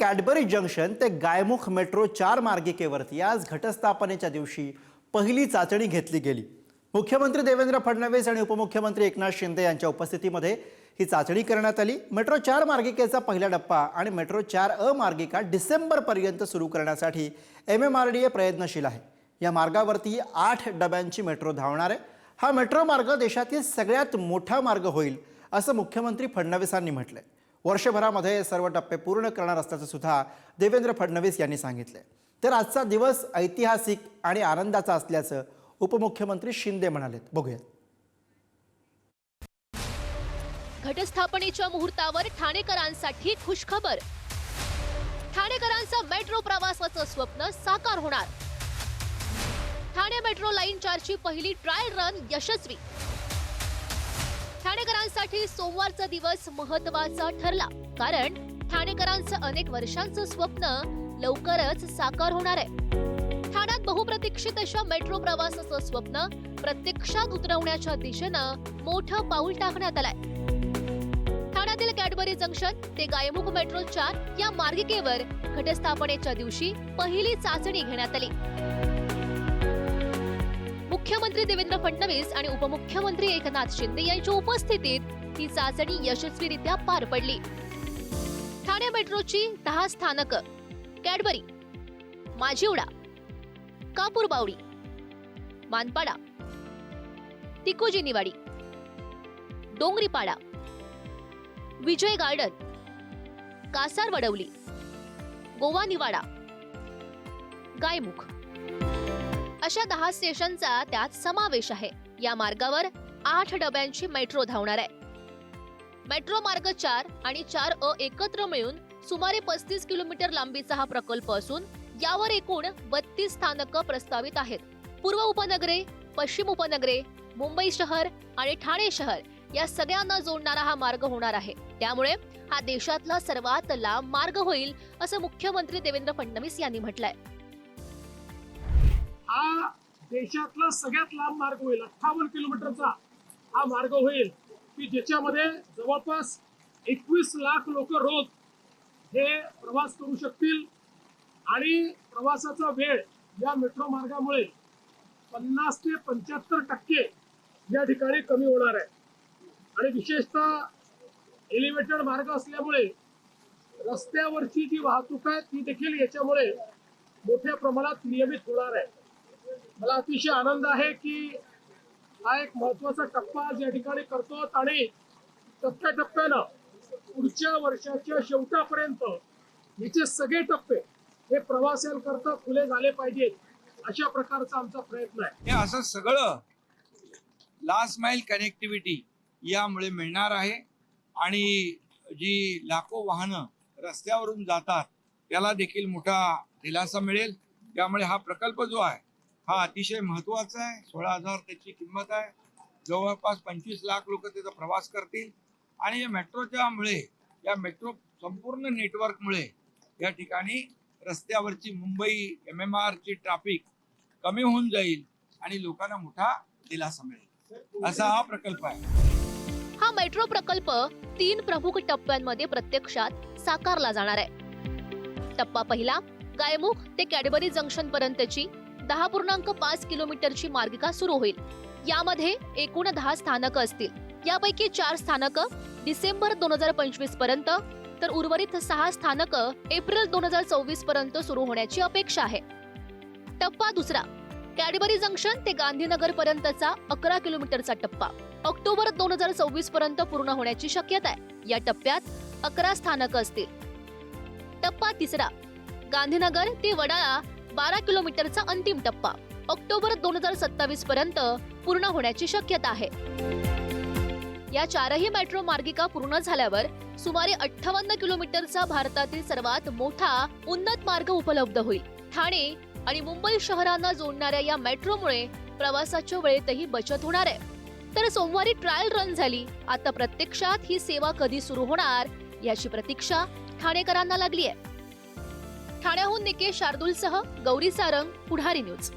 Cadbury junction ते Gaimukh metro चार मार्गिकेवरती आज घटस्थापनेच्या दिवशी पहिली चाचणी घेतली गेली. मुख्यमंत्री देवेंद्र फडणवीस आणि उपमुख्यमंत्री एकनाथ शिंदे यांच्या उपस्थितीमध्ये ही चाचणी करण्यात आली. मेट्रो चार मार्गिकेचा पहिला टप्पा आणि मेट्रो चार अ मार्गिका डिसेंबरपर्यंत सुरू करण्यासाठी M M R D A प्रयत्नशील आहे. या मार्गावरती आठ डब्यांची मेट्रो धावणार आहे. हा मेट्रो मार्ग देशातील सगळ्यात मोठा मार्ग होईल असं मुख्यमंत्री फडणवीसांनी म्हटलंय. वर्षभरामध्ये सर्व टप्पे पूर्ण करणार असल्याचं सुद्धा देवेंद्र फडणवीस यांनी सांगितलं तर आजचा दिवस ऐतिहासिक आणि आनंदाचा असल्याचं उपमुख्यमंत्री शिंदे म्हणालेत. बघूयात. घटस्थापनेच्या मुहूर्तावर ठाणेकरांसाठी खुशखबर. ठाणेकरांचं मेट्रो प्रवासाचं स्वप्न साकार होणार. ठाणे मेट्रो लाईन चारची पहिली ट्रायल रन यशस्वी. ठाणेकरांसाठी सोमवारचा दिवस महत्त्वाचा ठरला. कारण ठाणेकरांचं अनेक वर्षांचं स्वप्न लवकरच साकार होणार आहे. ठाण्यात बहुप्रतीक्षित अशा मेट्रो प्रवासाचं स्वप्न प्रत्यक्षात उतरवण्याच्या दिशेनं मोठं पाऊल टाकण्यात आलंय. ठाण्यातील कॅडबरी जंक्शन ते गायमुख मेट्रो चार या मार्गिकेवर घटस्थापनेच्या दिवशी पहिली चाचणी घेण्यात आली. मुख्यमंत्री देवेंद्र फडणवीस आणि उपमुख्यमंत्री एकनाथ शिंदे यांच्या उपस्थितीत ही चाचणी यशस्वीरित्या पार पडली. ठाणे मेट्रोची दहा स्थानक. Cadbury Majiwada Kapur Bawdi Manpada Tikujiniwadi Dongripada Vijay Garden Kasar Vadavali Gova Niwada Gaimukh. अशा दहा स्टेशनचा त्यात समावेश आहे. या मार्गावर आठ डब्यांची मेट्रो धावणार आहे. मेट्रो मार्ग चार आणि चार अ एकत्र मिळून सुमारे पस्तीस किलोमीटर लांबीचा हा प्रकल्प असून यावर एकूण बत्तीस स्थानकं प्रस्तावित आहेत. पूर्व उपनगरे पश्चिम उपनगरे मुंबई शहर आणि ठाणे शहर या सगळ्यांना जोडणारा हा मार्ग होणार आहे. त्यामुळे हा देशातला सर्वात लांब मार्ग होईल असं मुख्यमंत्री देवेंद्र फडणवीस यांनी म्हटलंय. देशातला सगळ्यात लांब मार्ग होईल. अठ्ठावन्न किलोमीटरचा हा मार्ग होईल. की ज्याच्यामध्ये जवळपास एकवीस लाख लोक रोज हे प्रवास करू शकतील. आणि प्रवासाचा वेळ या मेट्रो मार्गामुळे पन्नास ते पंच्याहत्तर टक्के या ठिकाणी कमी होणार आहे. आणि विशेषतः एलिव्हेटेड मार्ग असल्यामुळे रस्त्यावरची जी वाहतूक आहे ती देखील याच्यामुळे मोठ्या प्रमाणात नियमित होणार आहे. मला अतिशय आनंद आहे की हा एक महत्त्वाचा टप्पा आज या ठिकाणी करतो आणि टप्प्याटप्प्यानं पुढच्या वर्षाच्या शेवटापर्यंत याचे सगळे टप्पे हे प्रवाशांकरता खुले झाले पाहिजेत अशा प्रकारचा आमचा प्रयत्न आहे. हे असं सगळं लास्ट माइल कनेक्टिव्हिटी यामुळे मिळणार आहे आणि जी लाखो वाहनं रस्त्यावरून जातात त्याला देखील मोठा दिलासा मिळेल. त्यामुळे हा प्रकल्प जो आहे हा अतिशय महत्त्वाचा आहे. सोळा हजार त्याची किंमत आहे. जवळपास पंचवीस लाख लोक त्याचा प्रवास करतील. आणि या मेट्रोच्या मुळे या मेट्रो संपूर्ण नेटवर्कमुळे या ठिकाणी रस्त्यावरची मुंबई एम एम आरची ट्रॅफिक कमी होऊन जाईल आणि लोकांना मोठा दिलासा मिळेल. असा हा प्रकल्प आहे. हा मेट्रो प्रकल्प तीन प्रमुख टप्प्यांमध्ये प्रत्यक्षात साकारला जाणार आहे. टप्पा पहिला गायमुख ते कॅडबरी जंक्शन पर्यंतची दहा पूर्णांक पाच किलोमीटरची मार्गिका सुरू होईल. यामध्ये एकूण दहा स्थानकं असतील. यापैकी चार स्थानकं डिसेंबर दोन हजार पंचवीसपर्यंत तर उर्वरित सहा स्थानकं एप्रिल दोन हजार चोवीसपर्यंत सुरू होण्याची अपेक्षा आहे. टप्पा दुसरा कॅडबरी जंक्शन ते गांधीनगर पर्यंतचा अकरा किलोमीटरचा टप्पा. ऑक्टोबर दोन हजार सव्वीस पर्यंत पूर्ण होण्याची शक्यता आहे. या टप्प्यात अकरा स्थानकं असतील. टप्पा तिसरा गांधीनगर ते वडाळा बारा किलोमीटरचा अंतिम टप्पा. ऑक्टोबर दोन हजार सत्तावीस पर्यंत पूर्ण होण्याची शक्यता आहे. या चारही मेट्रो मार्गिका पूर्ण झाल्यावर सुमारे अठ्ठावन्न किलोमीटरचा भारतातील सर्वात मोठा उन्नत मार्ग उपलब्ध होईल. ठाणे आणि मुंबई शहरांना जोडणाऱ्या या मेट्रोमुळे प्रवासाच्या वेळेतही बचत होणार आहे. तर सोमवारी ट्रायल रन झाली. आता प्रत्यक्षात ही सेवा कधी सुरू होणार याची प्रतीक्षा ठाणेकरांना लागली आहे. ठाण्याहून निकेश शार्दूलसह गौरी सारंग पुढारी न्यूज.